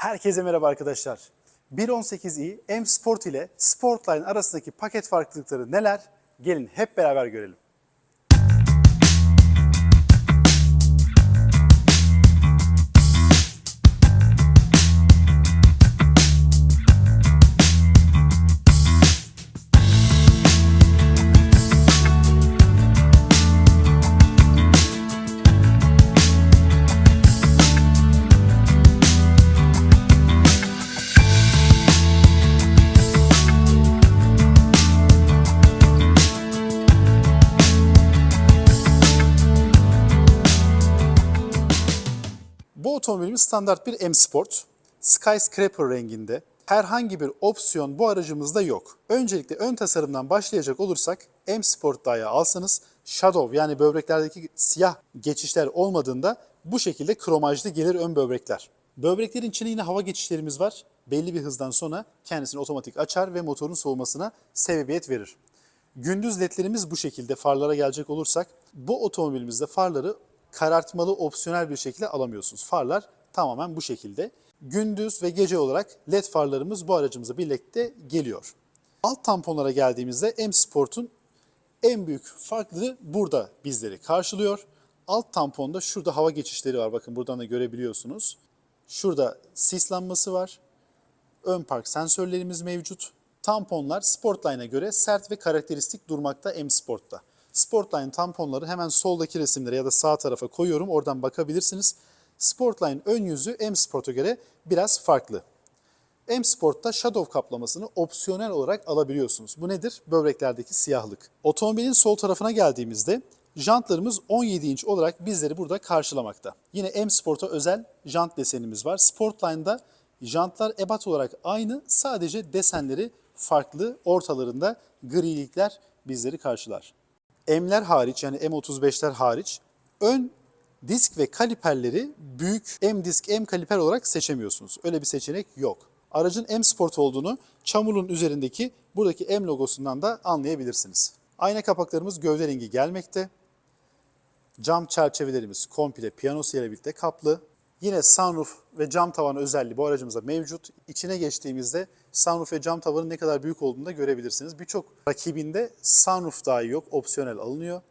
Herkese merhaba arkadaşlar. 1.18i M Sport ile Sportline arasındaki paket farklılıkları neler? Gelin hep beraber görelim. Bu otomobilimiz standart bir M Sport. Skyscraper renginde. Herhangi bir opsiyon bu aracımızda yok. Öncelikle ön tasarımdan başlayacak olursak M Sport dahi alsanız Shadow yani böbreklerdeki siyah geçişler olmadığında bu şekilde kromajlı gelir ön böbrekler. Böbreklerin içine yine hava geçişlerimiz var. Belli bir hızdan sonra kendisini otomatik açar ve motorun soğumasına sebebiyet verir. Gündüz ledlerimiz bu şekilde farlara gelecek olursak bu otomobilimizde farları karartmalı opsiyonel bir şekilde alamıyorsunuz. Farlar tamamen bu şekilde. Gündüz ve gece olarak led farlarımız bu aracımıza birlikte geliyor. Alt tamponlara geldiğimizde M Sport'un en büyük farklılığı burada bizleri karşılıyor. Alt tamponda şurada hava geçişleri var. Bakın buradan da görebiliyorsunuz. Şurada sislanması var. Ön park sensörlerimiz mevcut. Tamponlar Sportline'a göre sert ve karakteristik durmakta M Sport'ta. Sportline tamponları hemen soldaki resimlere ya da sağ tarafa koyuyorum. Oradan bakabilirsiniz. Sportline ön yüzü M Sport'a göre biraz farklı. M Sport'ta Shadow kaplamasını opsiyonel olarak alabiliyorsunuz. Bu nedir? Böbreklerdeki siyahlık. Otomobilin sol tarafına geldiğimizde jantlarımız 17 inç olarak bizleri burada karşılamakta. Yine M Sport'a özel jant desenimiz var. Sportline'da jantlar ebat olarak aynı sadece desenleri farklı. Ortalarında grilikler bizleri karşılar. M'ler hariç yani M35'ler hariç ön disk ve kaliperleri büyük M disk M kaliper olarak seçemiyorsunuz. Öyle bir seçenek yok. Aracın M Sport olduğunu çamurun üzerindeki buradaki M logosundan da anlayabilirsiniz. Ayna kapaklarımız gövde rengi gelmekte. Cam çerçevelerimiz komple piyanosu ile birlikte kaplı. Yine sunroof ve cam tavan özelliği bu aracımızda mevcut. İçine geçtiğimizde sunroof ve cam tavanın ne kadar büyük olduğunu da görebilirsiniz. Birçok rakibinde sunroof dahi yok, opsiyonel alınıyor.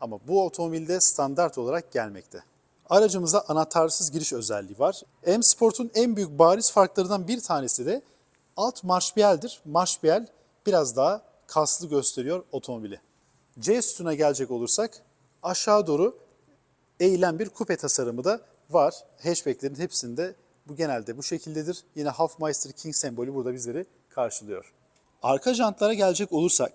Ama bu otomobilde standart olarak gelmekte. Aracımıza anahtarsız giriş özelliği var. M Sport'un en büyük bariz farklarından bir tanesi de alt marşbiyeldir. Marşbiyel biraz daha kaslı gösteriyor otomobili. C sütuna gelecek olursak aşağı doğru eğilen bir kupe tasarımı da var. Hatchback'lerin hepsinde bu genelde bu şekildedir. Yine Hofmeister King sembolü burada bizleri karşılıyor. Arka jantlara gelecek olursak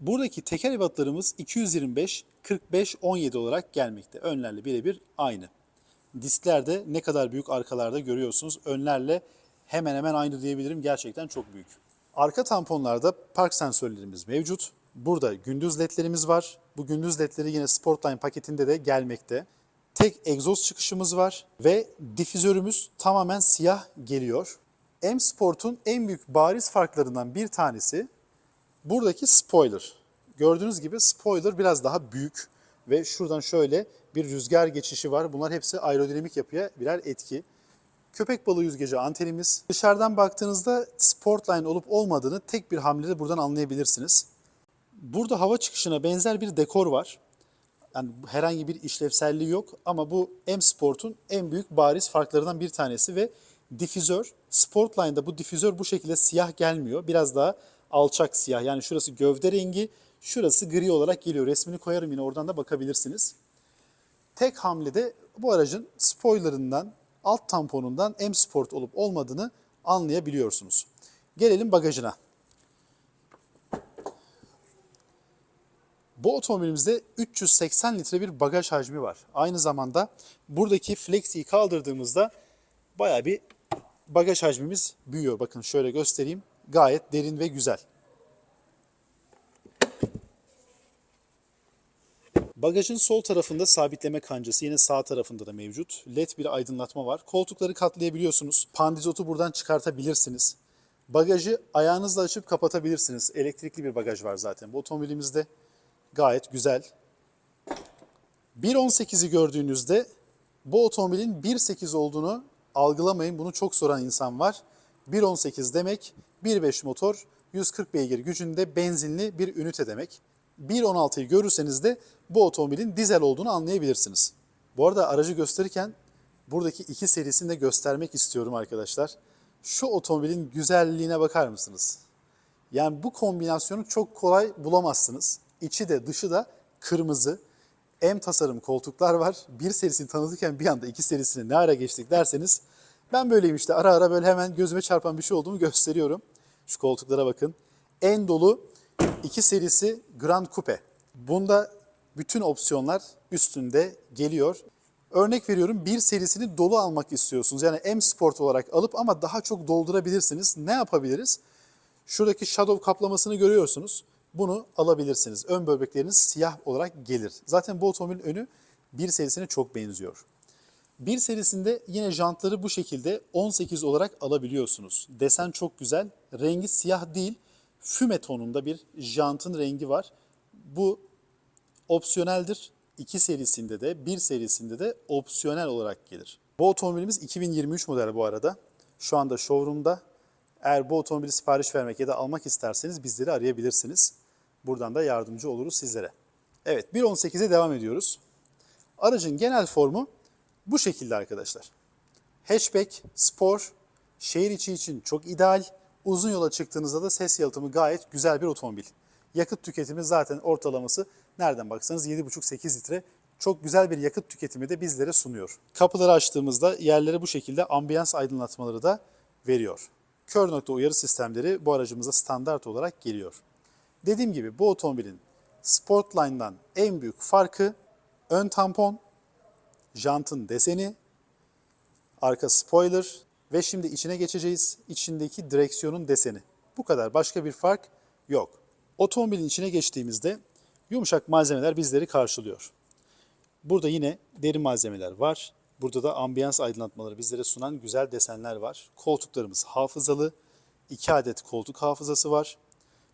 buradaki teker ebatlarımız 225 45 17 olarak gelmekte. Önlerle birebir aynı. Disklerde ne kadar büyük arkalarda görüyorsunuz. Önlerle hemen hemen aynı diyebilirim. Gerçekten çok büyük. Arka tamponlarda park sensörlerimiz mevcut. Burada gündüz ledlerimiz var. Bu gündüz ledleri yine Sportline paketinde de gelmekte. Tek egzoz çıkışımız var ve difüzörümüz tamamen siyah geliyor. M Sport'un en büyük bariz farklarından bir tanesi buradaki spoiler. Gördüğünüz gibi spoiler biraz daha büyük ve şuradan şöyle bir rüzgar geçişi var. Bunlar hepsi aerodinamik yapıya birer etki. Köpek balığı yüzgeci antenimiz. Dışarıdan baktığınızda Sportline olup olmadığını tek bir hamlede buradan anlayabilirsiniz. Burada hava çıkışına benzer bir dekor var. Yani herhangi bir işlevselliği yok ama bu M Sport'un en büyük bariz farklarından bir tanesi ve difüzör. Sportline'da bu difüzör bu şekilde siyah gelmiyor. Biraz daha alçak siyah. Yani şurası gövde rengi, şurası gri olarak geliyor. Resmini koyarım yine oradan da bakabilirsiniz. Tek hamlede bu aracın spoilerından, alt tamponundan M Sport olup olmadığını anlayabiliyorsunuz. Gelelim bagajına. Bu otomobilimizde 380 litre bir bagaj hacmi var. Aynı zamanda buradaki Flexi'yi kaldırdığımızda baya bir bagaj hacmimiz büyüyor. Bakın şöyle göstereyim. Gayet derin ve güzel. Bagajın sol tarafında sabitleme kancası yine sağ tarafında da mevcut. LED bir aydınlatma var. Koltukları katlayabiliyorsunuz. Pandizotu buradan çıkartabilirsiniz. Bagajı ayağınızla açıp kapatabilirsiniz. Elektrikli bir bagaj var zaten bu otomobilimizde. Gayet güzel. 1.18'i gördüğünüzde bu otomobilin 1.8 olduğunu algılamayın bunu çok soran insan var. 1.18 demek 1.5 motor 140 beygir gücünde benzinli bir ünite demek. 1.16'yı görürseniz de bu otomobilin dizel olduğunu anlayabilirsiniz. Bu arada aracı gösterirken buradaki iki serisini de göstermek istiyorum arkadaşlar. Şu otomobilin güzelliğine bakar mısınız? Yani bu kombinasyonu çok kolay bulamazsınız. İçi de dışı da kırmızı. M tasarım koltuklar var. Bir serisini tanıtırken bir anda iki serisine ne ara geçtik derseniz ben böyleyim işte ara ara böyle hemen gözüme çarpan bir şey olduğumu gösteriyorum. Şu koltuklara bakın. En dolu iki serisi Grand Coupe. Bunda bütün opsiyonlar üstünde geliyor. Örnek veriyorum bir serisini dolu almak istiyorsunuz. Yani M Sport olarak alıp ama daha çok doldurabilirsiniz. Ne yapabiliriz? Şuradaki shadow kaplamasını görüyorsunuz. Bunu alabilirsiniz. Ön böbrekleriniz siyah olarak gelir. Zaten bu otomobilin önü bir serisine çok benziyor. Bir serisinde yine jantları bu şekilde 18 olarak alabiliyorsunuz. Desen çok güzel. Rengi siyah değil, füme tonunda bir jantın rengi var. Bu opsiyoneldir. 2 serisinde de 1 serisinde de opsiyonel olarak gelir. Bu otomobilimiz 2023 model bu arada. Şu anda showroom'da. Eğer bu otomobili sipariş vermek ya da almak isterseniz bizleri arayabilirsiniz. Buradan da yardımcı oluruz sizlere. Evet 1.18'e devam ediyoruz. Aracın genel formu bu şekilde arkadaşlar. Hatchback, spor, şehir içi için çok ideal. Uzun yola çıktığınızda da ses yalıtımı gayet güzel bir otomobil. Yakıt tüketimi zaten ortalaması nereden baksanız 7,5-8 litre. Çok güzel bir yakıt tüketimi de bizlere sunuyor. Kapıları açtığımızda yerlere bu şekilde ambiyans aydınlatmaları da veriyor. Kör nokta uyarı sistemleri bu aracımıza standart olarak geliyor. Dediğim gibi bu otomobilin Sportline'dan en büyük farkı ön tampon, jantın deseni, arka spoiler ve şimdi içine geçeceğiz. İçindeki direksiyonun deseni. Bu kadar. Başka bir fark yok. Otomobilin içine geçtiğimizde yumuşak malzemeler bizleri karşılıyor. Burada yine deri malzemeler var. Burada da ambiyans aydınlatmaları bizlere sunan güzel desenler var. Koltuklarımız hafızalı. 2 adet koltuk hafızası var.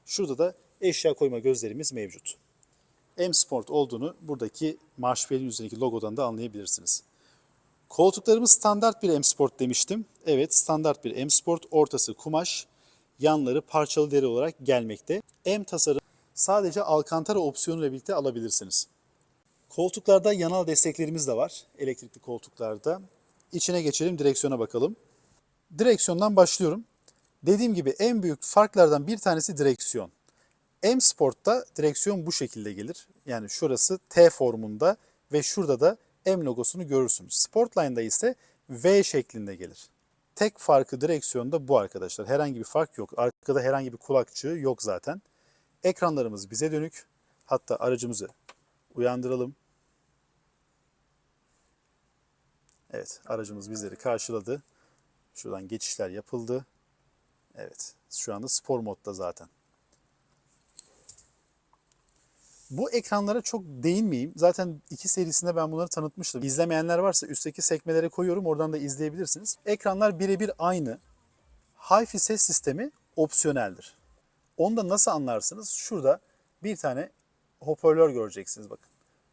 Şurada da eşya koyma gözlerimiz mevcut. M Sport olduğunu buradaki marşpiyelin üzerindeki logodan da anlayabilirsiniz. Koltuklarımız standart bir M Sport demiştim. Evet standart bir M Sport. Ortası kumaş, yanları parçalı deri olarak gelmekte. M tasarım sadece Alcantara opsiyonuyla birlikte alabilirsiniz. Koltuklarda yanal desteklerimiz de var. Elektrikli koltuklarda. İçine geçelim, direksiyona bakalım. Direksiyondan başlıyorum. Dediğim gibi en büyük farklardan bir tanesi direksiyon. M Sport'ta direksiyon bu şekilde gelir. Yani şurası T formunda ve şurada da M logosunu görürsünüz. Sportline'da ise V şeklinde gelir. Tek farkı direksiyonda bu arkadaşlar. Herhangi bir fark yok. Arkada herhangi bir kulakçığı yok zaten. Ekranlarımız bize dönük. Hatta aracımızı uyandıralım. Evet, aracımız bizleri karşıladı. Şuradan geçişler yapıldı. Evet, şu anda spor modda zaten. Bu ekranlara çok değinmeyeyim. Zaten iki serisinde ben bunları tanıtmıştım. İzlemeyenler varsa üstteki sekmelere koyuyorum. Oradan da izleyebilirsiniz. Ekranlar birebir aynı. Hi-Fi ses sistemi opsiyoneldir. Onu da nasıl anlarsınız? Şurada bir tane hoparlör göreceksiniz bakın.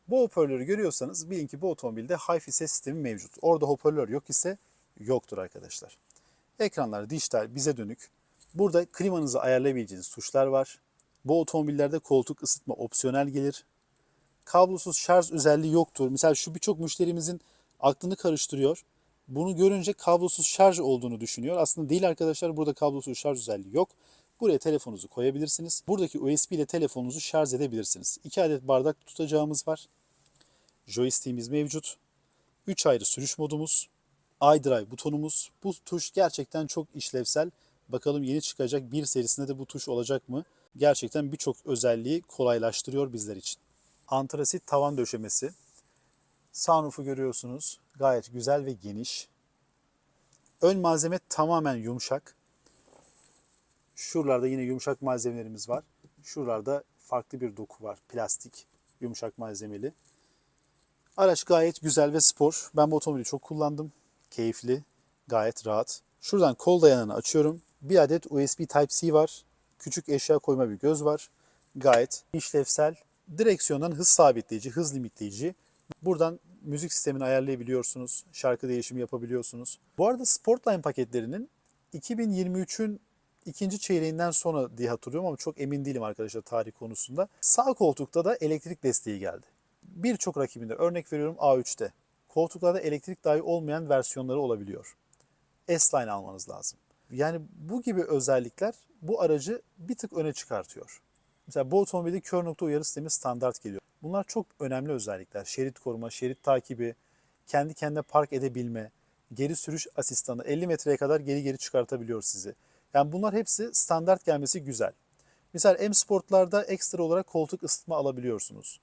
Bu hoparlörü görüyorsanız bilin ki bu otomobilde Hi-Fi ses sistemi mevcut. Orada hoparlör yok ise yoktur arkadaşlar. Ekranlar dijital, bize dönük. Burada klimanızı ayarlayabileceğiniz tuşlar var. Bu otomobillerde koltuk ısıtma opsiyonel gelir. Kablosuz şarj özelliği yoktur. Mesela şu birçok müşterimizin aklını karıştırıyor. Bunu görünce kablosuz şarj olduğunu düşünüyor. Aslında değil arkadaşlar burada kablosuz şarj özelliği yok. Buraya telefonunuzu koyabilirsiniz. Buradaki USB ile telefonunuzu şarj edebilirsiniz. 2 adet bardak tutacağımız var. Joystick'imiz mevcut. 3 ayrı sürüş modumuz. iDrive butonumuz. Bu tuş gerçekten çok işlevsel. Bakalım yeni çıkacak bir serisinde de bu tuş olacak mı? Gerçekten birçok özelliği kolaylaştırıyor bizler için. Antrasit tavan döşemesi. Sunroof'u görüyorsunuz. Gayet güzel ve geniş. Ön malzeme tamamen yumuşak. Şuralarda yine yumuşak malzemelerimiz var. Şuralarda farklı bir doku var. Plastik, yumuşak malzemeli. Araç gayet güzel ve spor. Ben bu otomobili çok kullandım. Keyifli, gayet rahat. Şuradan kol dayanağını açıyorum. Bir adet USB Type-C var. Küçük eşya koyma bir göz var. Gayet işlevsel. Direksiyondan hız sabitleyici, hız limitleyici. Buradan müzik sistemini ayarlayabiliyorsunuz. Şarkı değişimi yapabiliyorsunuz. Bu arada Sportline paketlerinin 2023'ün ikinci çeyreğinden sonra diye hatırlıyorum ama çok emin değilim arkadaşlar tarih konusunda. Sağ koltukta da elektrik desteği geldi. Birçok rakibinde örnek veriyorum A3'te. Koltuklarda elektrik dahi olmayan versiyonları olabiliyor. S-Line almanız lazım. Yani bu gibi özellikler bu aracı bir tık öne çıkartıyor. Mesela bu otomobilde kör nokta uyarı sistemi standart geliyor. Bunlar çok önemli özellikler. Şerit koruma, şerit takibi, kendi kendine park edebilme, geri sürüş asistanı 50 metreye kadar geri geri çıkartabiliyor sizi. Yani bunlar hepsi standart gelmesi güzel. Mesela M Sport'larda ekstra olarak koltuk ısıtma alabiliyorsunuz.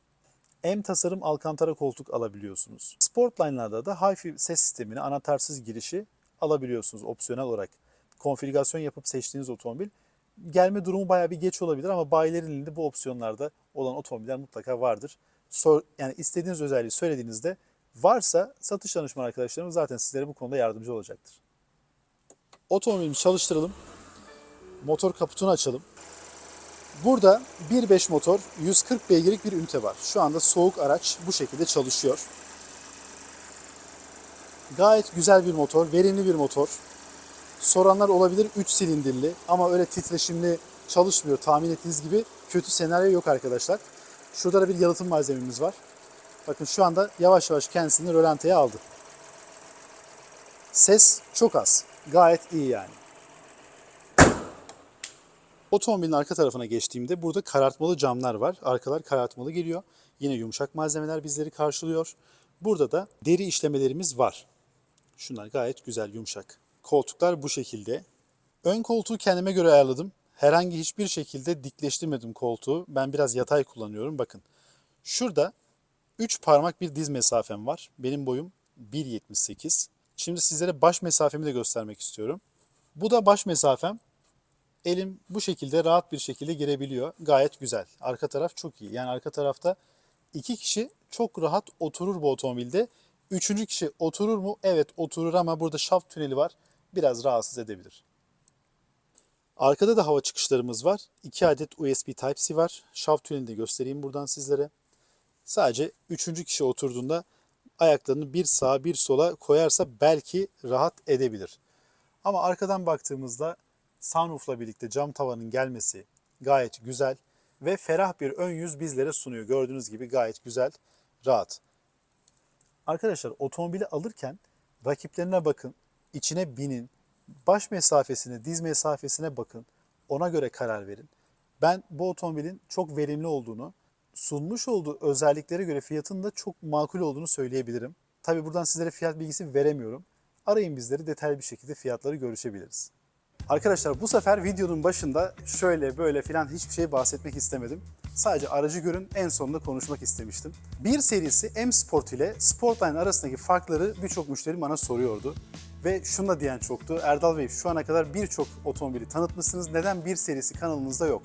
M tasarım Alcantara koltuk alabiliyorsunuz. Sportline'larda da Hi-Fi ses sistemini anahtarsız girişi alabiliyorsunuz opsiyonel olarak. Konfigürasyon yapıp seçtiğiniz otomobil gelme durumu bayağı bir geç olabilir ama bayilerin elinde bu opsiyonlarda olan otomobiller mutlaka vardır. Sor, yani istediğiniz özelliği söylediğinizde varsa satış danışman arkadaşlarımız zaten sizlere bu konuda yardımcı olacaktır. Otomobilimizi çalıştıralım. Motor kaputunu açalım. Burada 1.5 motor 140 beygirlik bir ünite var. Şu anda soğuk araç bu şekilde çalışıyor. Gayet güzel bir motor, verimli bir motor. Soranlar olabilir 3 silindirli ama öyle titreşimli çalışmıyor tahmin ettiğiniz gibi. Kötü senaryo yok arkadaşlar. Şurada da bir yalıtım malzememiz var. Bakın şu anda yavaş yavaş kendisini rölanteye aldı. Ses çok az. Gayet iyi yani. Otomobilin arka tarafına geçtiğimde burada karartmalı camlar var. Arkalar karartmalı geliyor. Yine yumuşak malzemeler bizleri karşılıyor. Burada da deri işlemelerimiz var. Şunlar gayet güzel, yumuşak. Koltuklar bu şekilde. Ön koltuğu kendime göre ayarladım. Herhangi hiçbir şekilde dikleştirmedim koltuğu. Ben biraz yatay kullanıyorum. Bakın. Şurada 3 parmak bir diz mesafem var. Benim boyum 1.78. Şimdi sizlere baş mesafemi de göstermek istiyorum. Bu da baş mesafem. Elim bu şekilde rahat bir şekilde girebiliyor. Gayet güzel. Arka taraf çok iyi. Yani arka tarafta iki kişi çok rahat oturur bu otomobilde. Üçüncü kişi oturur mu? Evet oturur ama burada şaft tüneli var. Biraz rahatsız edebilir. Arkada da hava çıkışlarımız var. 2 adet USB Type-C var. Şaft tünelini de göstereyim buradan sizlere. Sadece üçüncü kişi oturduğunda ayaklarını bir sağa bir sola koyarsa belki rahat edebilir. Ama arkadan baktığımızda sunroofla birlikte cam tavanın gelmesi gayet güzel ve ferah bir ön yüz bizlere sunuyor. Gördüğünüz gibi gayet güzel, rahat. Arkadaşlar otomobili alırken rakiplerine bakın, içine binin, baş mesafesine, diz mesafesine bakın. Ona göre karar verin. Ben bu otomobilin çok verimli olduğunu, sunmuş olduğu özelliklere göre fiyatının da çok makul olduğunu söyleyebilirim. Tabi buradan sizlere fiyat bilgisi veremiyorum. Arayın bizleri detaylı bir şekilde fiyatları görüşebiliriz. Arkadaşlar bu sefer videonun başında şöyle böyle filan hiçbir şey bahsetmek istemedim. Sadece aracı görün en sonunda konuşmak istemiştim. Bir serisi M Sport ile Sportline arasındaki farkları birçok müşteri bana soruyordu. Ve şunu da diyen çoktu. Erdal Bey şu ana kadar birçok otomobili tanıtmışsınız. Neden bir serisi kanalınızda yok?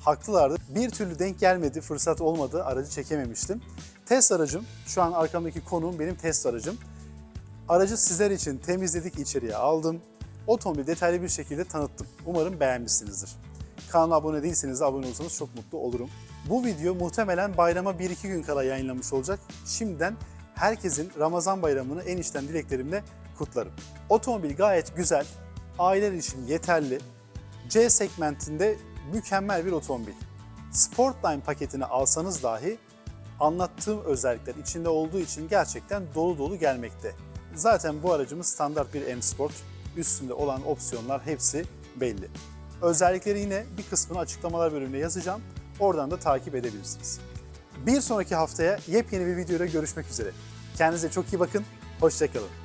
Haklılardı. Bir türlü denk gelmedi, fırsat olmadı, aracı çekememiştim. Test aracım, şu an arkamdaki konuğum benim test aracım. Aracı sizler için temizledik, içeriye aldım. Otomobili detaylı bir şekilde tanıttım. Umarım beğenmişsinizdir. Kanala abone değilseniz de abone olursanız çok mutlu olurum. Bu video muhtemelen bayrama 1-2 gün kala yayınlamış olacak. Şimdiden herkesin Ramazan bayramını en içten dileklerimle kutlarım. Otomobil gayet güzel, aileler için yeterli, C segmentinde mükemmel bir otomobil. Sportline paketini alsanız dahi anlattığım özellikler içinde olduğu için gerçekten dolu dolu gelmekte. Zaten bu aracımız standart bir M Sport. Üstünde olan opsiyonlar hepsi belli. Özellikleri yine bir kısmını açıklamalar bölümünde yazacağım. Oradan da takip edebilirsiniz. Bir sonraki haftaya yepyeni bir videoyla görüşmek üzere. Kendinize çok iyi bakın. Hoşçakalın.